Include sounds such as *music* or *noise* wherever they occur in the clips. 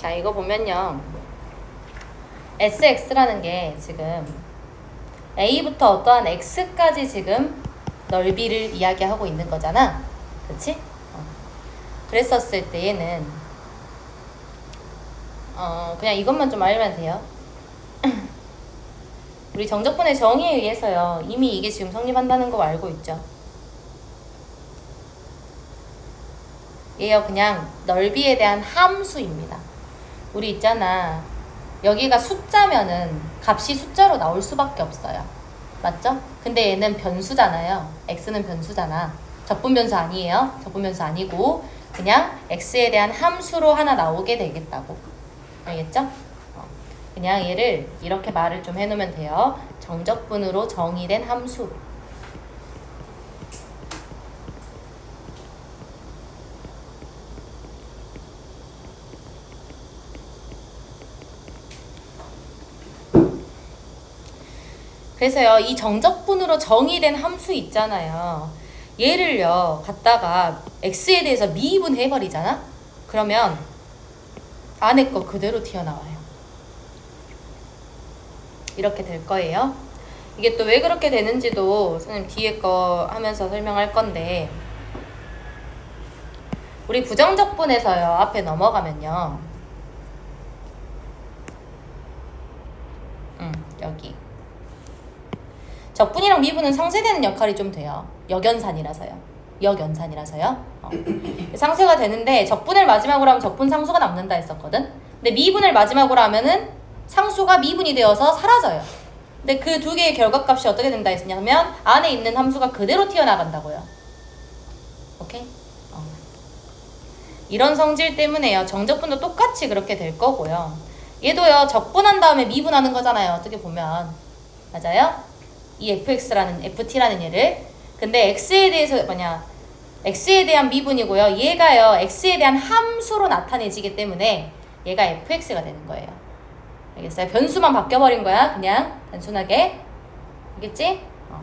자, 이거 보면요. SX라는 게 지금 A부터 어떠한 X까지 지금 넓이를 이야기하고 있는 거잖아. 그치? 어. 그랬었을 때 얘는 어, 그냥 이것만 좀 알면 돼요. *clears throat* 우리 정적분의 정의에 의해서요. 이미 이게 지금 성립한다는 거 알고 있죠. 얘요 그냥 넓이에 대한 함수입니다. 우리 있잖아. 여기가 숫자면은 값이 숫자로 나올 수밖에 없어요. 맞죠? 근데 얘는 변수잖아요. x는 변수잖아. 적분 변수 아니에요. 적분 변수 아니고 그냥 x에 대한 함수로 하나 나오게 되겠다고. 알겠죠? 어. 그냥 얘를 이렇게 말을 좀 해놓으면 돼요. 정적분으로 정의된 함수. 그래서요, 이 정적분으로 정의된 함수 있잖아요. 얘를요, 갖다가 x에 대해서 미분 해버리잖아? 그러면 안에 거 그대로 튀어나와요. 이렇게 될 거예요. 이게 또 왜 그렇게 되는지도 선생님 뒤에 거 하면서 설명할 건데, 우리 부정적분에서요, 앞에 넘어가면요. 음, 여기. 적분이랑 미분은 상쇄되는 역할이 좀 돼요. 역연산이라서요. 역연산이라서요. 어. 상쇄가 되는데 적분을 마지막으로 하면 적분 상수가 남는다 했었거든. 근데 미분을 마지막으로 하면은 상수가 미분이 되어서 사라져요. 근데 그 두 개의 결과값이 어떻게 된다 했냐면 안에 있는 함수가 그대로 튀어나간다고요. 오케이? 어. 이런 성질 때문에요. 정적분도 똑같이 그렇게 될 거고요. 얘도요. 적분한 다음에 미분하는 거잖아요. 어떻게 보면. 맞아요? 이 fx라는 ft라는 얘를. 근데 x에 대해서 뭐냐 x에 대한 미분이고요. 얘가요 x에 대한 함수로 나타내지기 때문에 얘가 fx가 되는 거예요. 알겠어요? 변수만 바뀌어버린 거야 그냥. 단순하게. 알겠지? 어.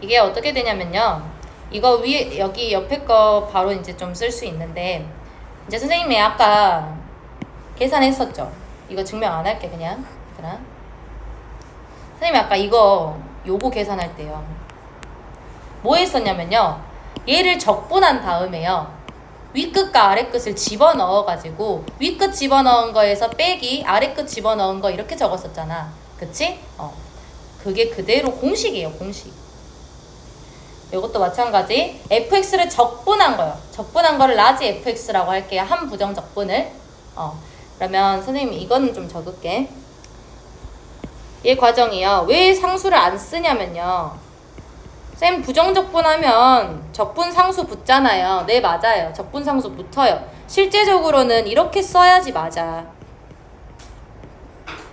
이게 어떻게 되냐면요. 이거 위 여기 옆에 거 바로 이제 좀 쓸 수 있는데 이제 선생님이 아까 계산했었죠? 이거 증명 안 할게 그냥. 얘들아 선생님이 아까 이거 요거 계산할 때요. 뭐 했었냐면요. 얘를 적분한 다음에요. 윗끝과 아래끝을 집어넣어가지고 윗끝 집어넣은 거에서 빼기 아래끝 집어넣은 거 이렇게 적었었잖아. 그치? 어. 그게 그대로 공식이에요. 공식. 이것도 마찬가지. fx를 적분한 거요. 적분한 거를 라지 fx라고 할게요. 한 부정 적분을. 어. 그러면 선생님 이거는 좀 적을게. 얘 과정이요. 왜 상수를 안 쓰냐면요. 쌤 부정적분 하면 적분 상수 붙잖아요. 네 맞아요. 적분 상수 붙어요. 실제적으로는 이렇게 써야지 맞아.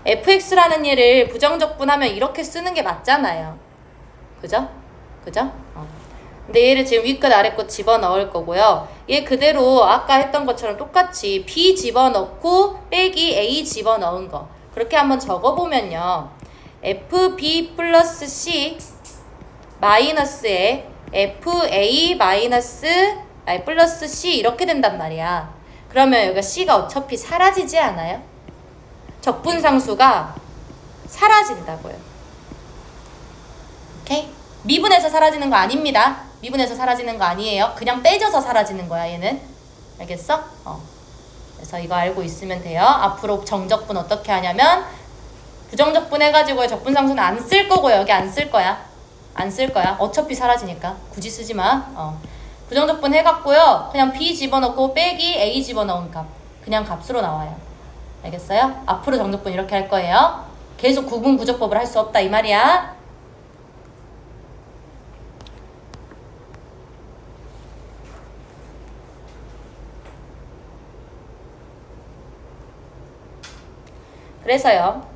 fx라는 얘를 부정적분하면 이렇게 쓰는 게 맞잖아요. 그죠? 그죠? 어. 근데 얘를 지금 윗끝 아래끝 집어넣을 거고요. 얘 그대로 아까 했던 것처럼 똑같이 b 집어넣고 빼기 a 집어넣은 거. 그렇게 한번 적어보면요. fb 플러스 c 마이너스에 fa 마이너스 아니 플러스 c 이렇게 된단 말이야. 그러면 여기가 c가 어차피 사라지지 않아요? 적분상수가 사라진다고요. 오케이? 미분해서 사라지는 거 아닙니다. 미분해서 사라지는 거 아니에요. 그냥 떼져서 사라지는 거야, 얘는. 알겠어? 어. 그래서 이거 알고 있으면 돼요. 앞으로 정적분 어떻게 하냐면 부정적분 해가지고 적분 상수는 안 쓸 거고요. 여기 안 쓸 거야. 안 쓸 거야. 어차피 사라지니까. 굳이 쓰지 마. 어. 부정적분 해갖고요. 그냥 B 집어넣고 빼기 A 집어넣은 값. 그냥 값으로 나와요. 알겠어요? 앞으로 정적분 이렇게 할 거예요. 계속 구분 구조법을 할 수 없다 이 말이야. 그래서요.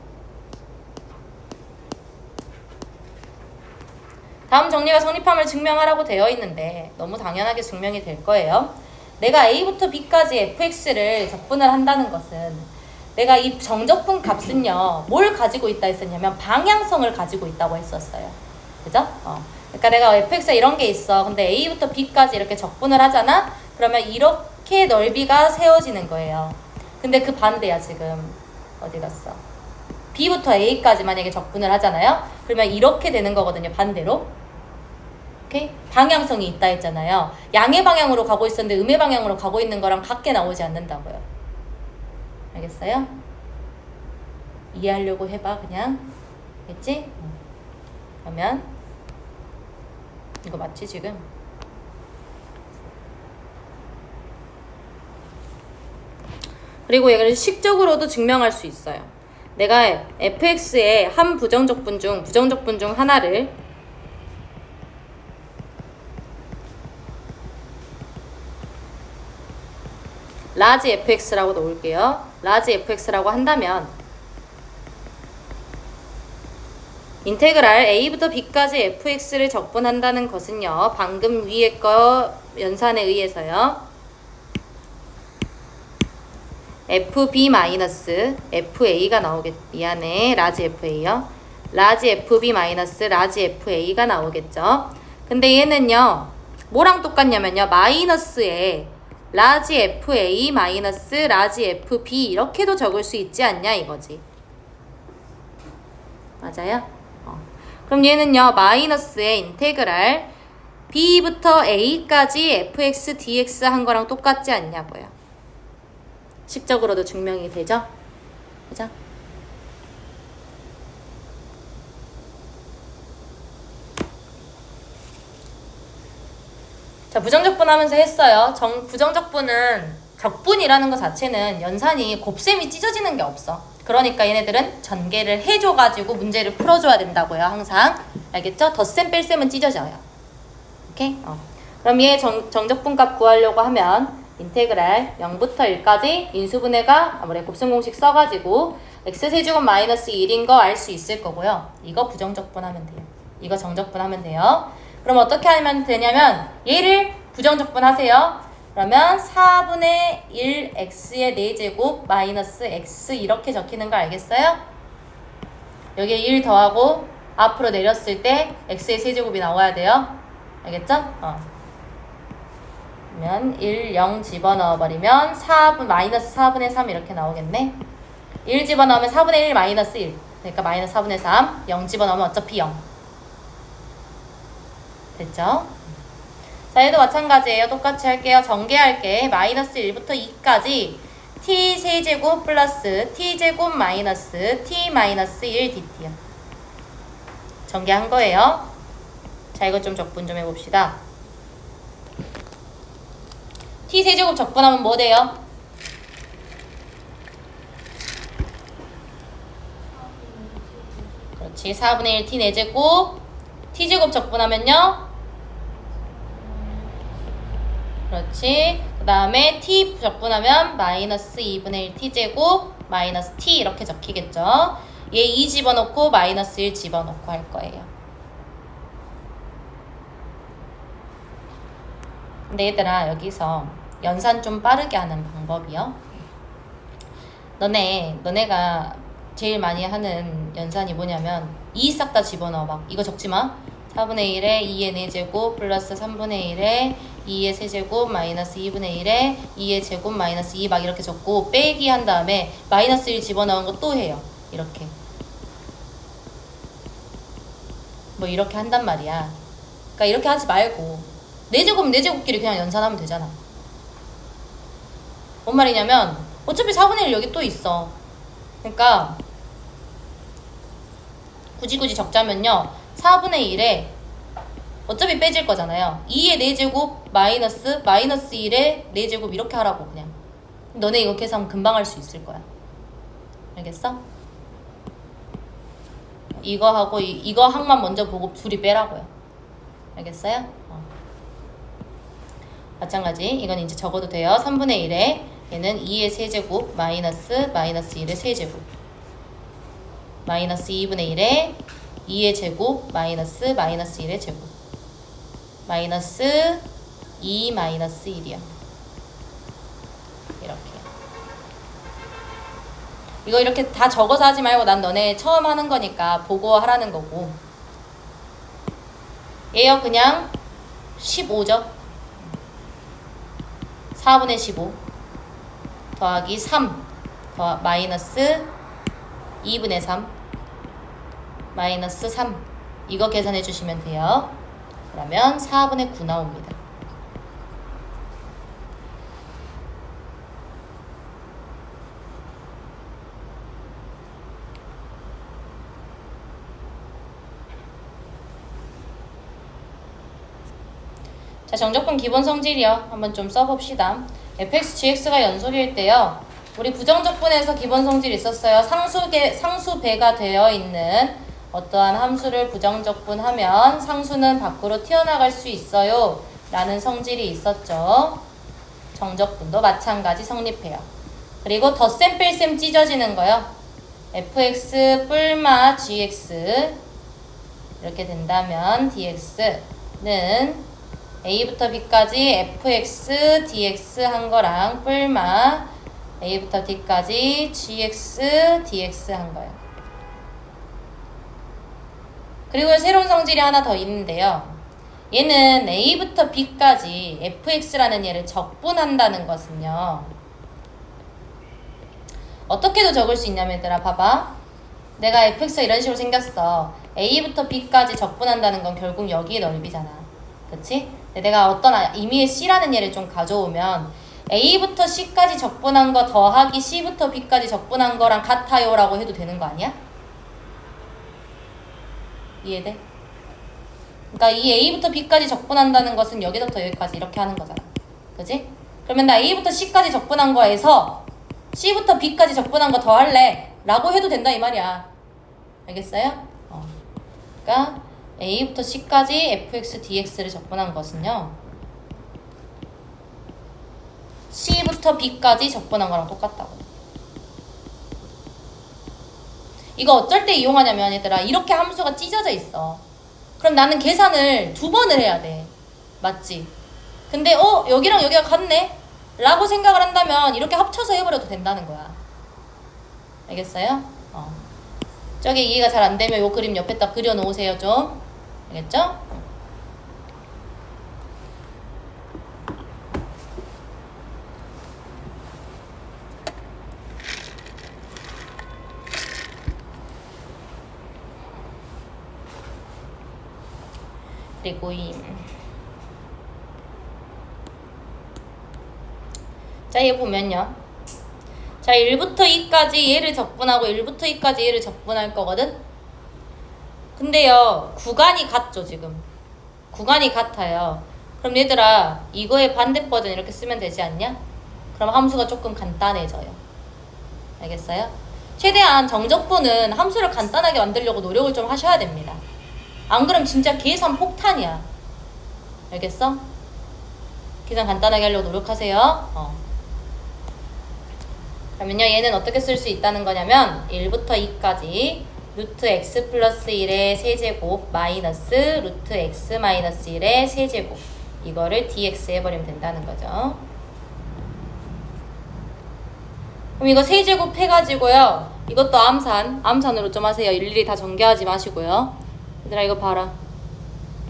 다음 정리가 성립함을 증명하라고 되어 있는데 너무 당연하게 증명이 될 거예요. 내가 A부터 B까지 fx를 적분을 한다는 것은 내가 이 정적분 값은요 뭘 가지고 있다 했었냐면 방향성을 가지고 있다고 했었어요. 그죠? 어. 그러니까 내가 fx에 이런 게 있어. 근데 A부터 B까지 이렇게 적분을 하잖아. 그러면 이렇게 넓이가 세워지는 거예요. 근데 그 반대야 지금 어디 갔어? B부터 A까지 만약에 적분을 하잖아요. 그러면 이렇게 되는 거거든요. 반대로. 오케이? 방향성이 있다 했잖아요. 양의 방향으로 가고 있었는데 음의 방향으로 가고 있는 거랑 같게 나오지 않는다고요. 알겠어요? 이해하려고 해봐 그냥. 알겠지? 응. 그러면 이거 맞지 지금? 그리고 이걸 식적으로도 증명할 수 있어요. 내가 fx의 한 부정적분 중 부정적분 중 하나를 라지 fx라고 놓을게요. 라지 fx라고 한다면 인테그랄 a부터 b까지 fx를 적분한다는 것은요. 방금 위에 거 연산에 의해서요. Fb 마이너스 fa가 나오겠 미안해 라지 fa요. 라지 fb 마이너스 라지 fa가 나오겠죠. 근데 얘는요 뭐랑 똑같냐면요 마이너스에 라지 fa 마이너스 라지 fb 이렇게도 적을 수 있지 않냐 이거지. 맞아요? 어. 그럼 얘는요 마이너스의 인테그랄 b부터 a까지 fx dx 한 거랑 똑같지 않냐고요 식적으로도 증명이 되죠? 그죠? 자, 부정적분 하면서 했어요. 정, 부정적분은 적분이라는 것 자체는 연산이 곱셈이 찢어지는 게 없어. 그러니까 얘네들은 전개를 해줘가지고 문제를 풀어줘야 된다고요. 항상. 알겠죠? 덧셈 뺄셈은 찢어져요. 오케이? 어. 그럼 얘 정, 정적분값 구하려고 하면 인테그랄 0부터 1까지 인수분해가 아무래도 곱셈 공식 써가지고 x세제곱 마이너스 1인 거 알 수 있을 거고요. 이거 부정적분 하면 돼요. 이거 정적분 하면 돼요. 그럼 어떻게 하면 되냐면 얘를 부정적분 하세요. 그러면 4분의 1 x의 4제곱 마이너스 x 이렇게 적히는 거 알겠어요? 여기에 1 더하고 앞으로 내렸을 때 x의 세제곱이 나와야 돼요. 알겠죠? 어. 그러면 1, 0 집어넣어 버리면 4분 마이너스 4분의 3 이렇게 나오겠네. 1 집어넣으면 4분의 1 마이너스 1. 그러니까 마이너스 4분의 3. 0 집어넣으면 어차피 0. 됐죠? 자, 얘도 마찬가지예요. 똑같이 할게요. 전개할게. 마이너스 1부터 2까지 t 세제곱 플러스 t 제곱 마이너스 t 마이너스 1 dt요. 전개한 거예요. 자, 이거 좀 적분 좀 해봅시다. T 세제곱 적분하면 뭐 돼요? 그렇지. 4분의 1 t 4제곱 t제곱 적분하면요. 그렇지. 그 다음에 t 적분하면 마이너스 2분의 1 t제곱 마이너스 t 이렇게 적히겠죠. 얘 2 집어넣고 마이너스 1 집어넣고 할 거예요. 근데 얘들아 여기서 연산 좀 빠르게 하는 방법이요. 너네 너네가 제일 많이 하는 연산이 뭐냐면 2 싹 다 집어넣어 막 이거 적지 마. 4분의 1에 2의 4제곱 플러스 3분의 1에 2의 세제곱 마이너스 2분의 1에 2의 제곱 마이너스 2 막 이렇게 적고 빼기 한 다음에 마이너스 1 집어넣은 거 또 해요. 이렇게. 뭐 이렇게 한단 말이야. 그러니까 이렇게 하지 말고 4제곱 4제곱끼리 그냥 연산하면 되잖아. 뭔 말이냐면 어차피 4분의 1 여기 또 있어. 그러니까 굳이 굳이 적자면요. 4분의 1에 어차피 빼질 거잖아요. 2의 4제곱 마이너스 마이너스 1의 4제곱 이렇게 하라고 그냥. 너네 이거 계산 금방 할 수 있을 거야. 알겠어? 이거 하고 이, 이거 항만 먼저 보고 둘이 빼라고요. 알겠어요? 어. 마찬가지 이건 이제 적어도 돼요. 3분의 1에 얘는 2의 세제곱 마이너스 마이너스 1의 세제곱. 마이너스 2분의 1에 2의 제곱 마이너스 마이너스 1의 제곱. 마이너스 2 마이너스 1이요. 이렇게. 이거 이렇게 다 적어서 하지 말고 난 너네 처음 하는 거니까 보고 하라는 거고. 얘요 그냥 15죠. 4분의 15 더하기 3 더 마이너스 2분의 3 마이너스 3 이거 계산해 주시면 돼요. 그러면 4분의 9 나옵니다. 자, 정적분 기본 성질이요. 한번 좀 써봅시다. Fx, gx가 연속일 때요. 우리 부정적분에서 기본 성질이 있었어요. 상수계, 상수배가 되어 있는 어떠한 함수를 부정적분하면 상수는 밖으로 튀어나갈 수 있어요. 라는 성질이 있었죠. 정적분도 마찬가지 성립해요. 그리고 덧셈 뺄셈 찢어지는 거요. fx 뿔마 gx 이렇게 된다면 dx는 a부터 b까지 fx, dx 한 거랑 뿔마 a부터 d까지 gx, dx 한 거예요. 그리고 새로운 성질이 하나 더 있는데요. 얘는 a부터 b까지 fx라는 얘를 적분한다는 것은요. 어떻게도 적을 수 있냐면 얘들아 봐봐. 내가 fx가 이런 식으로 생겼어. a부터 b까지 적분한다는 건 결국 여기에 넓이잖아. 그치? 근데 내가 어떤 아- 임의의 c라는 얘를 좀 가져오면 a부터 c까지 적분한 거 더하기 c부터 b까지 적분한 거랑 같아요 라고 해도 되는 거 아니야? 이해돼? 그러니까 이 a부터 b까지 적분한다는 것은 여기서부터 여기까지 이렇게 하는 거잖아. 그지? 그러면 나 a부터 c까지 적분한 거에서 c부터 b까지 적분한 거 더할래 라고 해도 된다 이 말이야. 알겠어요? 어. 그러니까 a부터 c까지 fx dx를 적분한 것은요. c부터 b까지 적분한 거랑 똑같다고. 이거 어쩔 때 이용하냐면 얘들아 이렇게 함수가 찢어져 있어. 그럼 나는 계산을 두 번을 해야 돼. 맞지? 근데 어 여기랑 여기가 같네? 라고 생각을 한다면 이렇게 합쳐서 해버려도 된다는 거야. 알겠어요? 어. 저기 이해가 잘 안 되면 요 그림 옆에다 그려놓으세요 좀. 알겠죠? 그리고 이 자, 얘 보면요. 자, 1부터 2까지 얘를 적분하고 1부터 2까지 얘를 적분할 거거든? 근데요, 구간이 같죠, 지금. 구간이 같아요. 그럼 얘들아, 이거의 반대 버전 이렇게 쓰면 되지 않냐? 그럼 함수가 조금 간단해져요. 알겠어요? 최대한 정적분은 함수를 간단하게 만들려고 노력을 좀 하셔야 됩니다. 안 그럼 진짜 계산 폭탄이야. 알겠어? 계산 간단하게 하려고 노력하세요. 어. 그러면요, 얘는 어떻게 쓸 수 있다는 거냐면 1부터 2까지 루트 x 플러스 1의 세제곱 마이너스 루트 x 마이너스 1의 세제곱 이거를 dx 해버리면 된다는 거죠. 그럼 이거 세제곱 해가지고요. 이것도 암산, 암산으로 좀 하세요. 일일이 다 전개하지 마시고요. 얘들아 이거 봐라.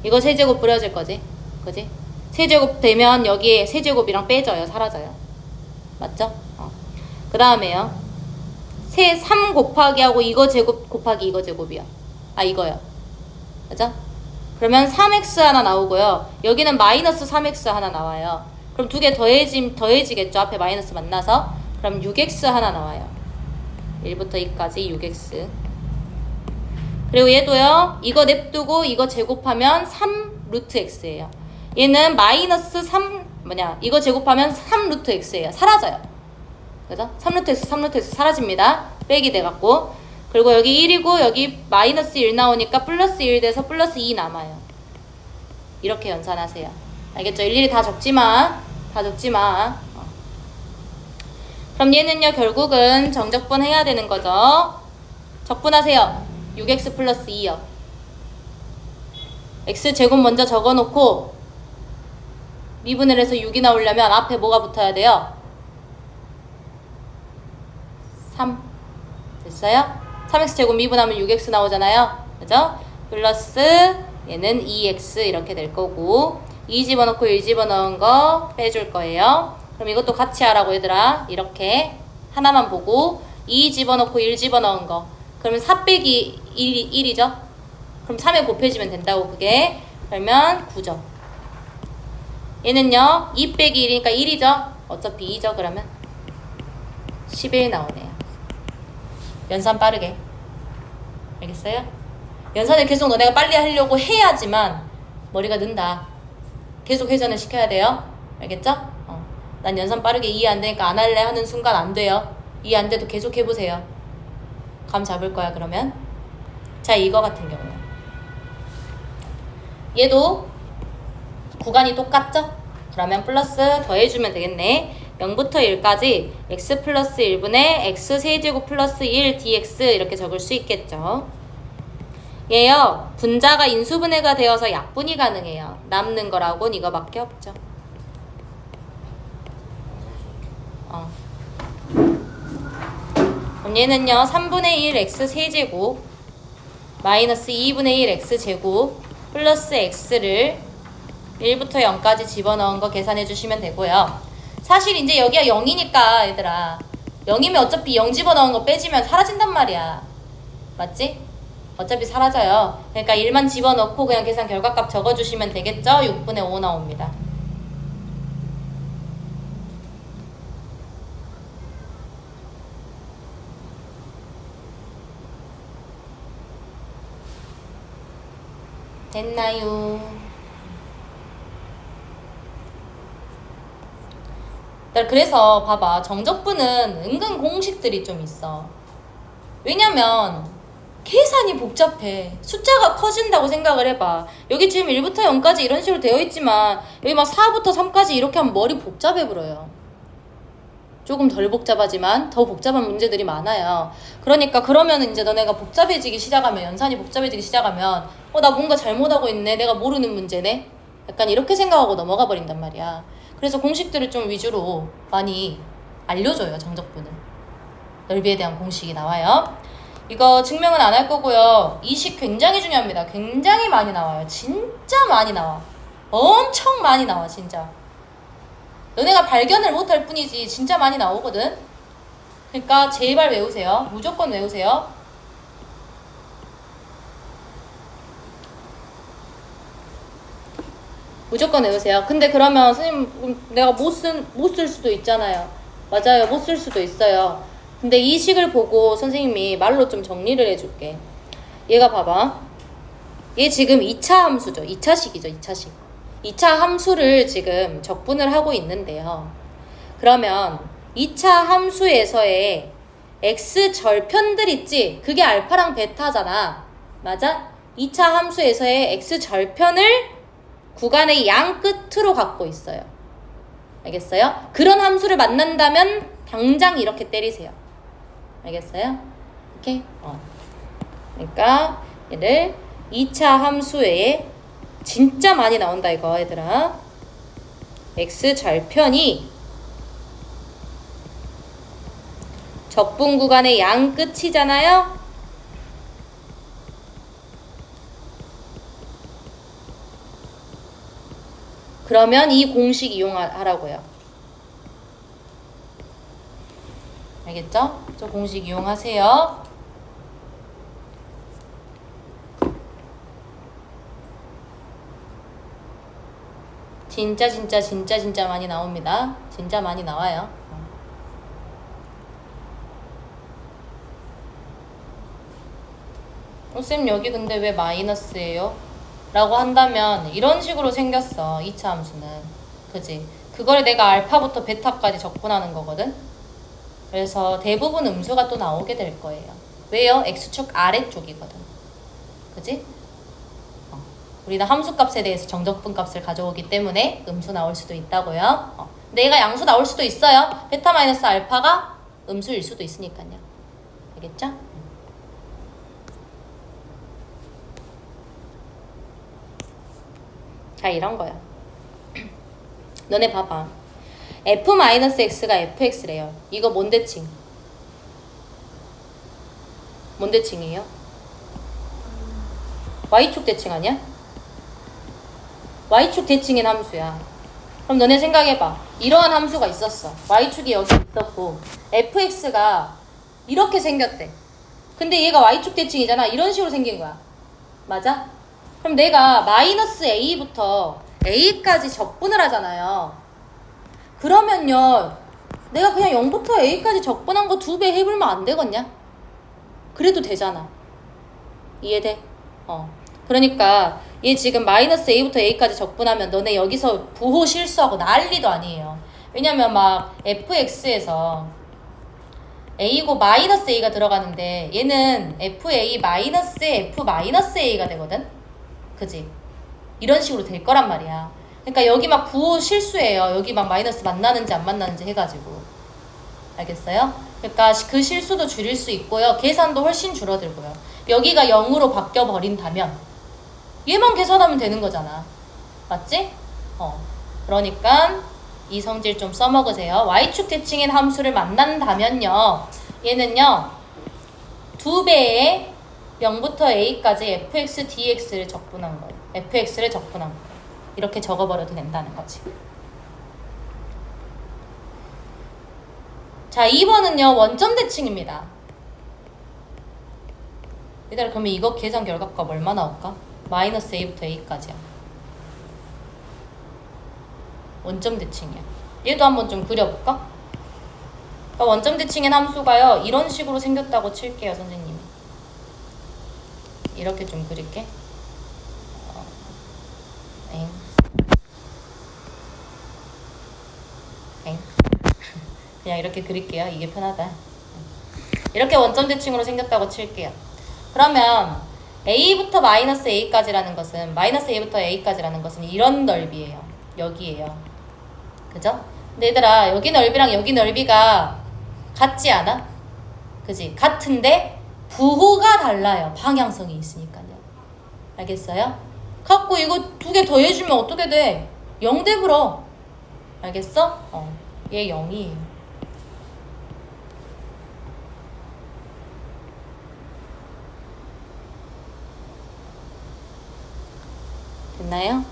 이거 세제곱 뿌려질 거지? 그지? 세제곱 되면 여기에 세제곱이랑 빼져요. 사라져요. 맞죠? 어. 그 다음에요. 세 3 곱하기 하고 이거 제곱 곱하기 이거 제곱이요. 아 이거요. 그죠? 그러면 3x 하나 나오고요. 여기는 마이너스 3x 하나 나와요. 그럼 두 개 더해지, 더해지겠죠? 앞에 마이너스 만나서. 그럼 6x 하나 나와요. 1부터 2까지 6x. 그리고 얘도요. 이거 냅두고 이거 제곱하면 3 루트 x예요. 얘는 마이너스 3 뭐냐? 이거 제곱하면 3 루트 x예요. 사라져요. 그죠? 3루트 x, 3루트 x 사라집니다. 빼기 돼갖고. 그리고 여기 1이고 여기 마이너스 1 나오니까 플러스 1 돼서 플러스 2 남아요. 이렇게 연산하세요. 알겠죠? 일일이 다 적지 마. 다 적지 마. 어. 그럼 얘는요, 결국은 정적분 해야 되는 거죠. 적분하세요. 6x 플러스 2요. x 제곱 먼저 적어놓고 미분을 해서 6이 나오려면 앞에 뭐가 붙어야 돼요? 3 됐어요? 3x 제곱 미분하면 6x 나오잖아요 그죠? 플러스 얘는 2x 이렇게 될 거고 2 집어넣고 1 집어넣은 거 빼줄 거예요 그럼 이것도 같이 하라고 얘들아. 이렇게 하나만 보고 2 집어넣고 1 집어넣은 거. 그러면 4 빼기 1이 1이죠? 그럼 3에 곱해지면 된다고 그게. 그러면 9죠. 얘는요. 2 빼기 1이니까 1이죠? 어차피 2죠 그러면. 11 나오네요. 연산 빠르게. 알겠어요? 연산을 계속 너네가 빨리 하려고 해야지만 머리가 는다. 계속 회전을 시켜야 돼요. 알겠죠? 어. 난 연산 빠르게 이해 안 되니까 안 할래 하는 순간 안 돼요. 이해 안 돼도 계속 해보세요. 감 잡을 거야, 그러면. 자, 이거 같은 경우는. 얘도 구간이 똑같죠? 그러면 플러스 더해주면 되겠네. 0부터 1까지 x 플러스 1분의 x 세제곱 플러스 1 dx 이렇게 적을 수 있겠죠. 얘요 분자가 인수분해가 되어서 약분이 가능해요. 남는 거라고는 이거밖에 없죠. 어. 그럼 얘는요 3분의 1 x 세제곱 마이너스 2분의 1 x 제곱 플러스 x를 1부터 0까지 집어넣은 거 계산해 주시면 되고요. 사실 이제 여기가 0이니까 얘들아 0이면 어차피 0 집어넣은 거 빼지면 사라진단 말이야. 맞지? 어차피 사라져요. 그러니까 1만 집어넣고 그냥 계산 결과값 적어주시면 되겠죠? 6분의 5 나옵니다. 됐나요? 그래서 봐봐 정적분은 은근 공식들이 좀 있어. 왜냐면 계산이 복잡해. 숫자가 커진다고 생각을 해봐. 여기 지금 1부터 0까지 이런 식으로 되어 있지만 여기 막 4부터 3까지 이렇게 하면 머리 복잡해 보여요. 조금 덜 복잡하지만 더 복잡한 문제들이 많아요. 그러니까 그러면 이제 너네가 복잡해지기 시작하면 연산이 복잡해지기 시작하면 어 나 뭔가 잘못하고 있네. 내가 모르는 문제네 약간 이렇게 생각하고 넘어가 버린단 말이야. 그래서 공식들을 좀 위주로 많이 알려줘요 정적분은 넓이에 대한 공식이 나와요. 이거 증명은 안 할 거고요. 이 식 굉장히 중요합니다. 굉장히 많이 나와요. 진짜 많이 나와. 엄청 많이 나와 진짜. 너네가 발견을 못할 뿐이지 진짜 많이 나오거든. 그러니까 제발 외우세요. 무조건 외우세요 무조건 외우세요. 근데 그러면 선생님 내가 못 쓴 못 쓸 수도 있잖아요. 맞아요. 못 쓸 수도 있어요. 근데 이 식을 보고 선생님이 말로 좀 정리를 해줄게. 얘가 봐봐. 얘 지금 2차 함수죠. 2차식이죠. 2차식. 2차 함수를 지금 적분을 하고 있는데요. 그러면 2차 함수에서의 x 절편들 있지? 그게 알파랑 베타잖아. 맞아? 2차 함수에서의 x 절편을 구간의 양 끝으로 갖고 있어요. 알겠어요? 그런 함수를 만난다면 당장 이렇게 때리세요. 알겠어요? 오케이? 어. 그러니까 얘를 2차 함수에 진짜 많이 나온다 이거 얘들아. x 절편이 적분 구간의 양 끝이잖아요. 그러면 이 공식 이용하라고요. 알겠죠? 저 공식 이용하세요. 진짜 진짜 진짜 진짜 많이 나옵니다. 진짜 많이 나와요. 어, 쌤 여기 근데 왜 마이너스예요? 라고 한다면 이런 식으로 생겼어 2차 함수는. 그지? 그걸 내가 알파부터 베타까지 적분하는 거거든? 그래서 대부분 음수가 또 나오게 될 거예요. 왜요? x축 아래쪽이거든. 그지? 어. 우리는 함수값에 대해서 정적분 값을 가져오기 때문에 음수 나올 수도 있다고요. 어. 얘가 양수 나올 수도 있어요. 베타 마이너스 알파가 음수일 수도 있으니까요. 알겠죠? 자 이런 거야. *clears throat* 너네 봐봐. f-x가 fx래요. 이거 뭔 대칭? 뭔 대칭이에요? y축 대칭 아니야? y축 대칭인 함수야. 그럼 너네 생각해봐. 이러한 함수가 있었어. y축이 여기 있었고 fx가 이렇게 생겼대. 근데 얘가 y축 대칭이잖아. 이런 식으로 생긴 거야. 맞아? 그럼 내가 마이너스 a부터 a까지 적분을 하잖아요. 그러면요. 내가 그냥 0부터 a까지 적분한 거 두 배 해보면 안 되겠냐? 그래도 되잖아. 이해돼? 어. 그러니까 얘 지금 마이너스 a부터 a까지 적분하면 너네 여기서 부호 실수하고 난리도 아니에요. 왜냐면 막 fx에서 a고 마이너스 a가 들어가는데 얘는 fa 마이너스 f 마이너스 a가 되거든. 그지? 이런 식으로 될 거란 말이야. 그러니까 여기 막 부호 실수예요. 여기 막 마이너스 만나는지 안 만나는지 해가지고. 알겠어요? 그러니까 시- 그 실수도 줄일 수 있고요. 계산도 훨씬 줄어들고요. 여기가 0으로 바뀌어 버린다면 얘만 계산하면 되는 거잖아. 맞지? 어. 그러니까 이 성질 좀 써먹으세요. y축 대칭인 함수를 만난다면요. 얘는요. 두 배의 0부터 a까지 fx dx를 적분한 거예요. fx를 적분한 거예요. 이렇게 적어버려도 된다는 거지. 자, 2번은요. 원점 대칭입니다. 얘들아 그러면 이거 계산 결과값 얼마 나올까? 마이너스 a부터 a까지야. 원점 대칭이야. 얘도 한번 좀 그려볼까? 그러니까 원점 대칭인 함수가요. 이런 식으로 생겼다고 칠게요, 선생님 이. 이렇게 좀 그릴게. 어, 엥. 엥. *laughs* 그냥 이렇게 그릴게요. 이게 편하다. 이렇게 원점 대칭으로 생겼다고 칠게요. 그러면 a부터 마이너스 a까지라는 것은 마이너스 a부터 a까지라는 것은 이런 넓이에요. 여기에요. 그죠? 근데 얘들아 여기 넓이랑 여기 넓이가 같지 않아? 그지? 같은데 부호가 달라요. 방향성이 있으니까요. 알겠어요? 갖고 이거 두 개 더해주면 어떻게 돼? 0 돼버려. 알겠어? 어. 얘 0이에요. 됐나요?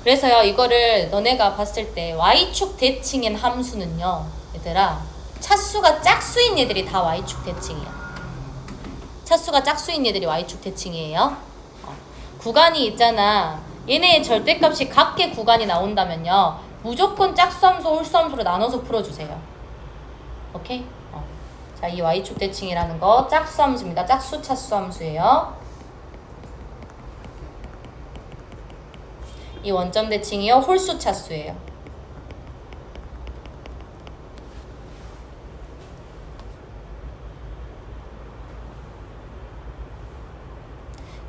그래서요 이거를 너네가 봤을 때 y축 대칭인 함수는요 얘들아 차수가 짝수인 얘들이 다 y축 대칭이야 차수가 짝수인 얘들이 y축 대칭이에요 어. 구간이 있잖아 얘네의 절대값이 같게 구간이 나온다면요 무조건 짝수함수 홀수함수로 나눠서 풀어주세요 오케이? 어. 자 이 y축 대칭이라는 거 짝수함수입니다 짝수 차수함수예요 이 원점 대칭이요 홀수 차수예요.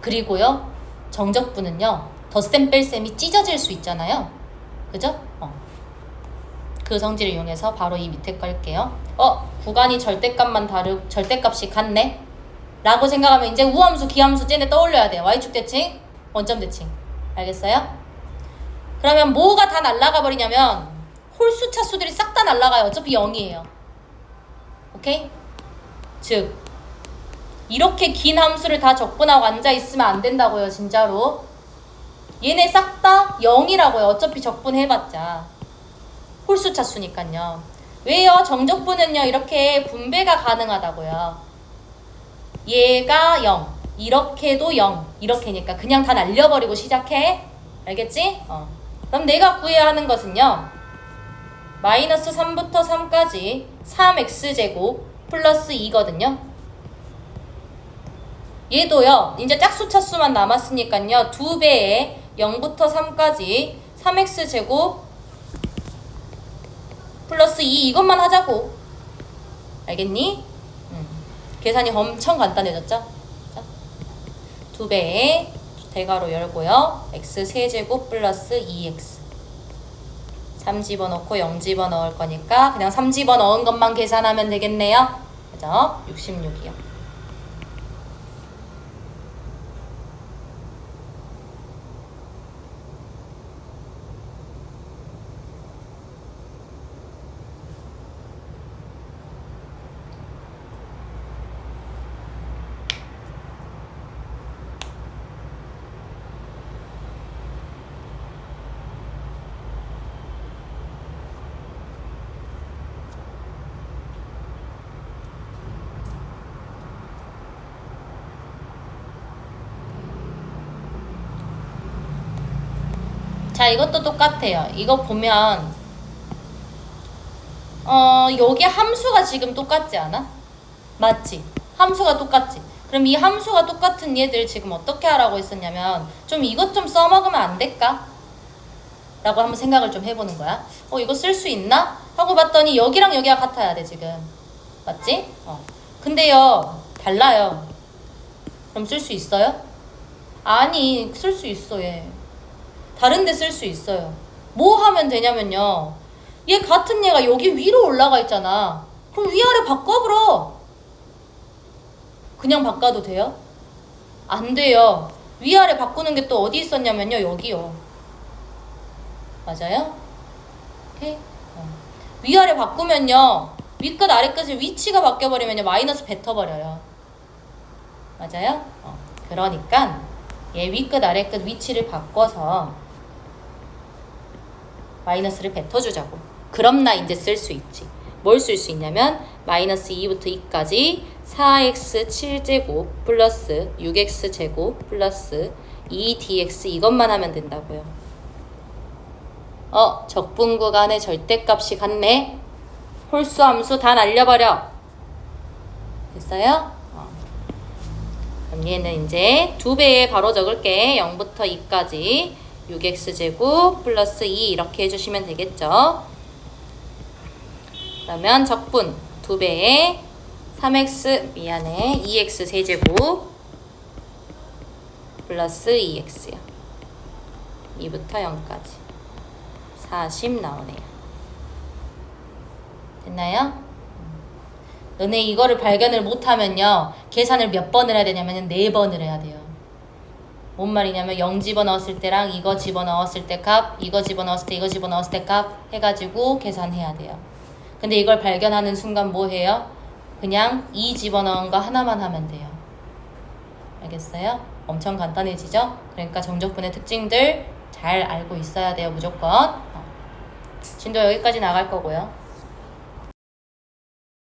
그리고요 정적분은요 덧셈 뺄셈이 찢어질 수 있잖아요. 그죠? 어. 그 성질을 이용해서 바로 이 밑에 깔게요. 어 구간이 절대값만 다르 절대값이 같네. 라고 생각하면 이제 우함수, 기함수 쟤네 떠올려야 돼요. y축 대칭, 원점 대칭. 알겠어요? 그러면 뭐가 다 날아가 버리냐면 홀수 차수들이 싹 다 날아가요. 어차피 0이에요. 오케이? 즉 이렇게 긴 함수를 다 적분하고 앉아 있으면 안 된다고요, 진짜로. 얘네 싹 다 0이라고요. 어차피 적분해봤자 홀수 차수니까요. 왜요? 정적분은요 이렇게 분배가 가능하다고요. 얘가 0, 이렇게도 0, 이렇게니까 그냥 다 날려버리고 시작해. 알겠지? 어. 그럼 내가 구해야 하는 것은요. 마이너스 3부터 3까지 3x제곱 플러스 2거든요. 얘도요. 이제 짝수 차수만 남았으니까요. 두 배의 0부터 3까지 3x제곱 플러스 2 이것만 하자고. 알겠니? 음. 계산이 엄청 간단해졌죠? 자, 두 배의 대괄호 열고요. x 세제곱 플러스 2x 3 집어넣고 0 집어넣을 거니까 그냥 3 집어넣은 것만 계산하면 되겠네요. 그죠? 66이요. 자, 이것도 똑같아요. 이거 보면 어, 여기 함수가 지금 똑같지 않아? 맞지? 함수가 똑같지? 그럼 이 함수가 똑같은 얘들 지금 어떻게 하라고 했었냐면 좀 이것 좀 써먹으면 안 될까? 라고 한번 생각을 좀 해보는 거야. 어, 이거 쓸 수 있나? 하고 봤더니 여기랑 여기가 같아야 돼, 지금. 맞지? 어. 근데요, 달라요. 그럼 쓸 수 있어요? 아니, 쓸 수 있어, 얘. 다른 데 쓸 수 있어요. 뭐 하면 되냐면요. 얘 같은 얘가 여기 위로 올라가 있잖아. 그럼 위아래 바꿔버려. 그냥 바꿔도 돼요? 안 돼요. 위아래 바꾸는 게 또 어디 있었냐면요. 여기요. 맞아요? 오케이? 어. 위아래 바꾸면요. 위끝 아래끝의 위치가 바뀌어버리면요. 마이너스 뱉어버려요. 맞아요? 어. 그러니까 얘 위끝 아래끝 위치를 바꿔서 마이너스를 뱉어주자고. 그럼 나 이제 쓸 수 있지. 뭘 쓸 수 있냐면 마이너스 2부터 2까지 4x 7제곱 플러스 6x 제곱 플러스 2dx 이것만 하면 된다고요. 어, 적분 구간의 절대값이 같네. 홀수 함수 다 날려버려. 됐어요? 어. 그럼 얘는 이제 두 배에 바로 적을게. 0부터 2까지 6x제곱 플러스 2 이렇게 해주시면 되겠죠. 그러면 적분 두 배에 3x 미안해 2x 세제곱 플러스 2x요. 2부터 0까지 40 나오네요. 됐나요? 너네 이거를 발견을 못하면요 계산을 몇 번을 해야 되냐면 네 번을 해야 돼요. 뭔 말이냐면 0 집어넣었을 때랑 이거 집어넣었을 때 값, 이거 집어넣었을 때 이거 집어넣었을 때 값 해가지고 계산해야 돼요. 근데 이걸 발견하는 순간 뭐 해요? 그냥 2 집어넣은 거 하나만 하면 돼요. 알겠어요? 엄청 간단해지죠? 그러니까 정적분의 특징들 잘 알고 있어야 돼요, 무조건. 어. 진도 여기까지 나갈 거고요.